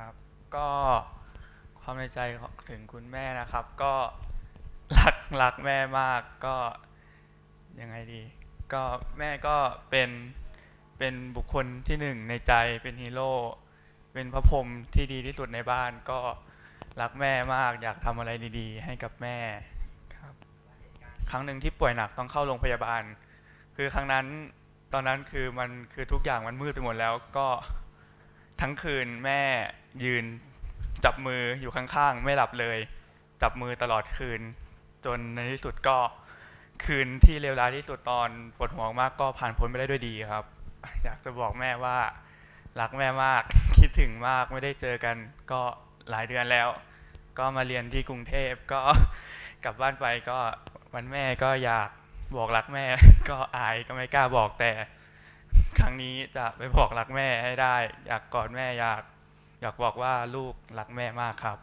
ครับ ก็ความในใจถึงคุณแม่นะครับ ก็รักรักแม่มากก็ยังไงดี ก็แม่ก็เป็นเป็นบุคคลที่หนึ่งในใจเป็นฮีโร่เป็นพระพรหมที่ดีที่สุดในบ้านก็รักแม่มากอยากทำอะไรดีๆ ให้กับแม่ครับ ครั้งหนึ่งที่ป่วยหนักต้องเข้าโรงพยาบาล คือครั้งนั้นตอนนั้นคือมันคือทุกอย่างมันมืดไปหมดแล้วก็ ทั้งคืนแม่ยืนจับมืออยู่ข้างๆ ไม่หลับเลย จับมือตลอดคืน จนในที่สุดก็คืนที่เลวร้ายที่สุดตอนปวดหัวมากก็ผ่านพ้นไปได้ด้วยดีครับ อยากจะบอกแม่ว่า รักแม่มากคิดถึงมากไม่ได้เจอกันก็หลายเดือนแล้ว ก็มาเรียนที่กรุงเทพก็กลับบ้านไปก็วันแม่ก็อยากบอกรักแม่ ก็อายก็ไม่กล้าบอกแต่ รั้งนี้จะไปบอกรักแม่ให้ได้ อยากกอดแม่อยาก อยากบอกว่าลูกรักแม่มากครับ